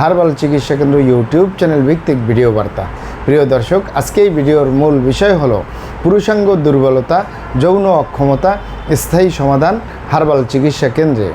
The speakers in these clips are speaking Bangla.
হারবাল চিকিৎসা কেন্দ্র ইউটিউব চ্যানেল ভিত্তিক ভিডিও বার্তা। প্রিয় দর্শক, আজকে এই ভিডিওর মূল বিষয় হলো পুরুষাঙ্গ দুর্বলতা, যৌন অক্ষমতা, স্থায়ী সমাধান, হারবাল চিকিৎসা কেন্দ্রে।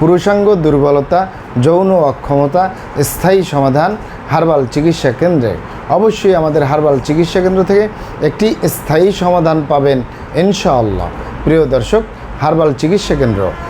পুরুষাঙ্গ দুর্বলতা, যৌন অক্ষমতা, স্থায়ী সমাধান, হারবাল চিকিৎসা কেন্দ্রে। অবশ্যই আমাদের হারবাল চিকিৎসা কেন্দ্র থেকে একটি স্থায়ী সমাধান পাবেন, ইনশাআল্লাহ। প্রিয় দর্শক, হারবাল চিকিৎসা কেন্দ্র।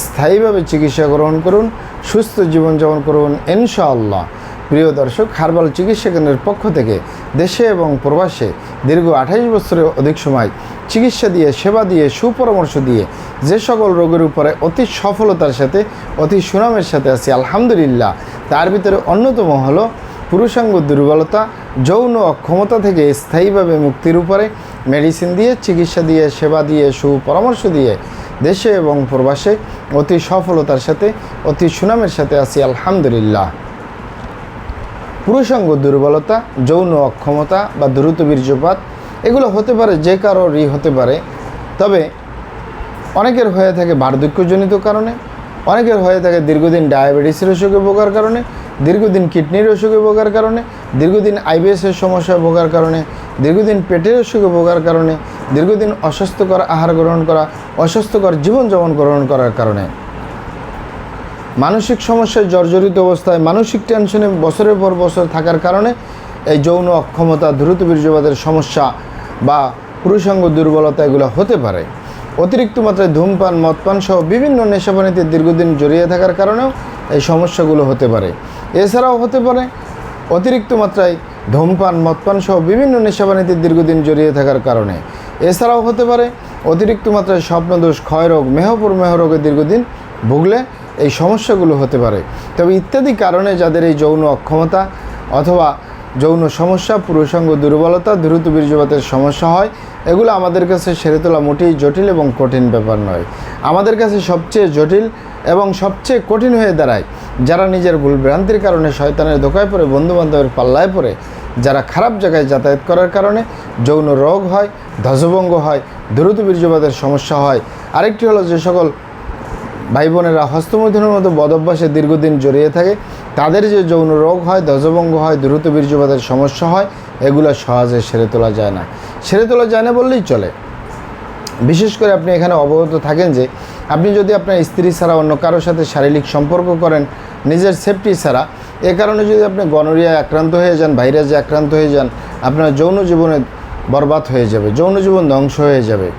স্থায়ীভাবে চিকিৎসা গ্রহণ করুন, সুস্থ জীবনযাপন করুন, ইনশাআল্লাহ। প্রিয় দর্শক, হারবাল চিকিৎসা কেন্দ্রের পক্ষ থেকে দেশে এবং প্রবাসে দীর্ঘ আঠাইশ বছরের অধিক সময় চিকিৎসা দিয়ে, সেবা দিয়ে, সুপরামর্শ দিয়ে যে সকল রোগের উপরে অতি সফলতার সাথে, অতি সুনামের সাথে আছি, আলহামদুলিল্লাহ। তার ভিতরে অন্যতম হলো পুরুষাঙ্গ দুর্বলতা, যৌন অক্ষমতা থেকে স্থায়ীভাবে মুক্তির উপরে মেডিসিন দিয়ে, চিকিৎসা দিয়ে, সেবা দিয়ে, সুপরামর্শ দিয়ে দেশে এবং প্রবাসে অতি সফলতার সাথে, অতি সুনামের সাথে আছি, আলহামদুলিল্লাহ। পুরুষাঙ্গ দুর্বলতা, যৌন অক্ষমতা বা দ্রুত বীর্যপাত, এগুলো হতে পারে যে কারোরই হতে পারে। তবে অনেকের হয়ে থাকে বার্ধক্যজনিত কারণে, অনেকের হয়ে থাকে দীর্ঘদিন ডায়াবেটিসের অসুখে ভোগার কারণে দীর্ঘদিন কিডনির অসুখে ভোগার কারণে, দীর্ঘদিন আইবিএসের সমস্যায় ভোগার কারণে, দীর্ঘদিন পেটের অসুখে ভোগার কারণে, দীর্ঘদিন অস্বাস্থ্যকর আহার গ্রহণ করা, অস্বাস্থ্যকর জীবনযাপন গ্রহণ করার কারণে। মানসিক সমস্যায় জর্জরিত অবস্থায়, মানসিক টেনশনে বছরের পর বছর থাকার কারণে এই যৌন অক্ষমতা, দ্রুত বীর্যবাদের সমস্যা বা পুরুষাঙ্গ দুর্বলতা এগুলো হতে পারে। অতিরিক্ত মাত্রায় ধূমপান, মদপান সহ বিভিন্ন নেশাপানিতে দীর্ঘদিন জড়িয়ে থাকার কারণেও এই সমস্যাগুলো হতে পারে। এছাড়াও হতে পারে অতিরিক্ত মাত্রায় ধূমপান, মদপান সহ বিভিন্ন নেশাবানিতে দীর্ঘদিন জড়িয়ে থাকার কারণে। এছাড়াও হতে পারে অতিরিক্ত মাত্রায় স্বপ্নদোষ, ক্ষয়রোগ, মেহপুর মেহরোগে দীর্ঘদিন ভুগলে এই সমস্যাগুলো হতে পারে। তবে ইত্যাদি কারণে যাদের এই যৌন অক্ষমতা অথবা যৌন সমস্যা, পুরুষাঙ্গ দুর্বলতা, দ্রুত বীর্যপাতের সমস্যা হয়। এগুলো আমাদের কাছে সেরে তোলা মোটেই জটিল এবং কঠিন ব্যাপার নয়। আমাদের কাছে সবচেয়ে জটিল এবং সবচেয়ে কঠিন হয়ে দাঁড়ায় যারা নিজের ভুল ভ্রান্তির কারণে শয়তানের ধোকায় পড়ে, বন্ধুবান্ধবের পাল্লায় পড়ে, যারা খারাপ জায়গায় যাতায়াত করার কারণে যৌন রোগ হয়, ধ্বজভঙ্গ হয়, দ্রুত বীর্যপাতের সমস্যা হয়। আরেকটি হলো যে সকল ভাই বোনেরা, হস্তমৈথুনের মতো বদভ্যাসে দীর্ঘদিন জড়িয়ে থাকে, তাদের যে যৌন রোগ হয়, ধ্বজভঙ্গ হয়, দ্রুত বীর্যপাতের সমস্যা হয়, এগুলো সহজে সেরে তোলা যায় না। সেরে তোলা যায় না বললেই চলে। বিশেষ করে আপনি এখানে অবগত থাকেন যে, আপনি যদি আপনার স্ত্রী ছাড়া অন্য কারোর সাথে শারীরিক সম্পর্ক করেন, নিজের সেফটি ছাড়া, এ কারণে যদি আপনি গনোরিয়ায় আক্রান্ত হয়ে যান ভাইরাসে আক্রান্ত হয়ে যান, আপনার যৌন জীবনে বরবাদ হয়ে যাবে, যৌন জীবন ধ্বংস হয়ে যাবে।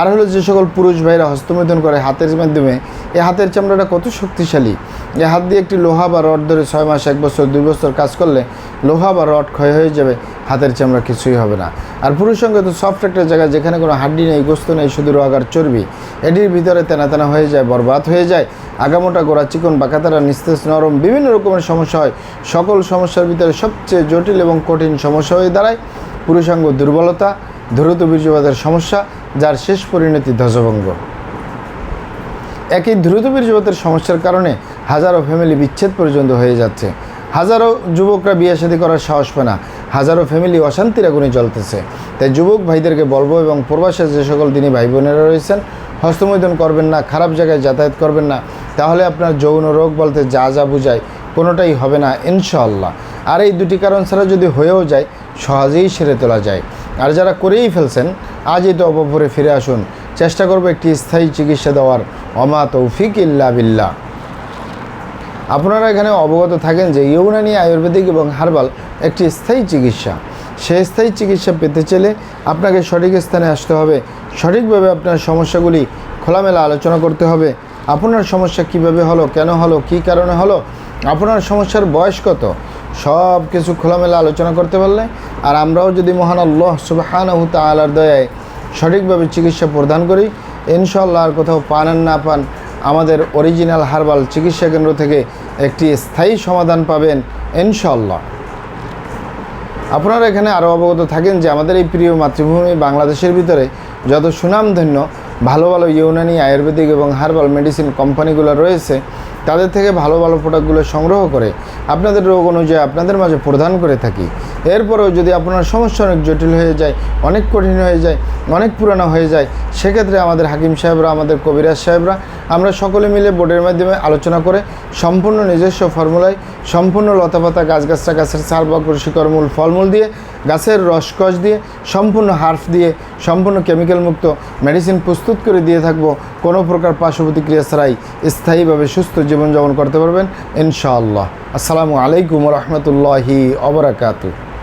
আর হলো যে সকল পুরুষ ভাইরা হস্তমৈথুন করে হাতের মাধ্যমে এই হাতের চামড়াটা কত শক্তিশালী। এই হাত দিয়ে একটি লোহা বা রড ধরে ছয় মাস, এক বছর, দুই বছর কাজ করলে লোহা বা রড ক্ষয় হয়ে যাবে, হাতের চামড়া কিছুই হবে না। আর পুরুষঙ্গ তো সফট একটা জায়গা যেখানে কোনো হাড্ডি নেই, গোস্ত নেই, শুধু রোগার চর্বি। এটির ভিতরে তেনা তেনা হয়ে যায়, বরবাদ হয়ে যায়। আগামোটা গোড়া চিকন বাঁকাতারা নিস্তেজ, নরম বিভিন্ন রকমের সমস্যা হয়। সকল সমস্যার ভিতরে সবচেয়ে জটিল এবং কঠিন সমস্যা হয়ে দাঁড়ায় পুরুষাঙ্গ দুর্বলতা, দ্রুত বীর্যপাতের সমস্যা, যার শেষ পরিণতি ধ্বজভঙ্গ। একই দ্রুত বীর্যপাতের সমস্যার কারণে হাজারো ফ্যামিলি বিচ্ছেদ পর্যন্ত হয়ে যাচ্ছে। হাজারো যুবকরা বিয়ে শাদী করার সাহস পায় না। হাজারো ফ্যামিলি অশান্তির আগুনে চলতেছে তাই যুবক ভাইদেরকে বলব এবং প্রবাসে যে সকল দিনী ভাই বোনেরা রয়েছেন হস্তমৈদন করবেন না, খারাপ জায়গায় যাতায়াত করবেন না। তাহলে আপনার যৌন রোগ বলতে যা যা বুঝায় কোনোটাই হবে না, ইনশাআল্লাহ। আর এই দুটি কারণ ছাড়া যদি হয়েও যায়, সহজেই সেরে তোলা যায়। আর যারা করেই ফেলছেন, আজই তো অপভরে ফিরে আসুন। চেষ্টা করব একটি স্থায়ী চিকিৎসা দেওয়ার। অমা তৌফিক ইল্লা বিল্লা আপনারা এখানে অবগত থাকেন যে ইউনানি আয়ুর্বেদিক এবং হার্বাল একটি স্থায়ী চিকিৎসা। সেই স্থায়ী চিকিৎসা পেতে চাইলে আপনাকে সঠিক স্থানে আসতে হবে। সঠিকভাবে আপনার সমস্যাগুলি খোলামেলা আলোচনা করতে হবে। আপনার সমস্যা কীভাবে হলো, কেন হলো, কী কারণে হলো, আপনার সমস্যার বয়স কত সব কিছু খোলামেলা আলোচনা করতে পারলে। আর আমরাও যদি মহান আল্লাহ সুবাহানহু তালার দয়ায় সঠিকভাবে চিকিৎসা প্রদান করি। ইনশাল্লাহ আর কোথাও পান আর না পান, আমাদের অরিজিনাল হার্বাল চিকিৎসা কেন্দ্র থেকে একটি স্থায়ী সমাধান পাবেন ইনশাল্লাহ আপনারা এখানে আরও অবগত থাকেন যে আমাদের এই প্রিয় মাতৃভূমি বাংলাদেশের ভিতরে যত সুনামধন্য, ভালো ভালো ইউনানি, আয়ুর্বেদিক এবং হার্বাল মেডিসিন কোম্পানিগুলো রয়েছে তাদের থেকে ভালো ভালো প্রোডাক্টগুলো সংগ্রহ করে আপনাদের রোগ অনুযায়ী আপনাদের মাঝে প্রদান করে থাকি। এরপরেও যদি আপনার সমস্যা অনেক জটিল হয়ে যায়, অনেক কঠিন হয়ে যায়, অনেক পুরানো হয়ে যায় সেক্ষেত্রে আমাদের হাকিম সাহেবরা, আমাদের কবিরাজ সাহেবরা, আমরা সকলে মিলে বোর্ডের মাধ্যমে আলোচনা করে সম্পূর্ণ নিজস্ব ফর্মুলায়, সম্পূর্ণ লতাপাতা গাছগাছরা গাছের সার বা শিকড়, মূল ফলমূল দিয়ে, গাছের রসকস দিয়ে, সম্পূর্ণ হার্ফ দিয়ে, সম্পূর্ণ কেমিক্যাল মুক্ত মেডিসিন প্রস্তুত করে দিয়ে থাকব। কোনো প্রকার পার্শ্ব ছাড়াই স্থায়ীভাবে সুস্থ জীবনযাপন করতে পারবেন, ইনশাআল্লাহ। আসসালামু আলাইকুম রহমতুল্লাহি অবরাকাতু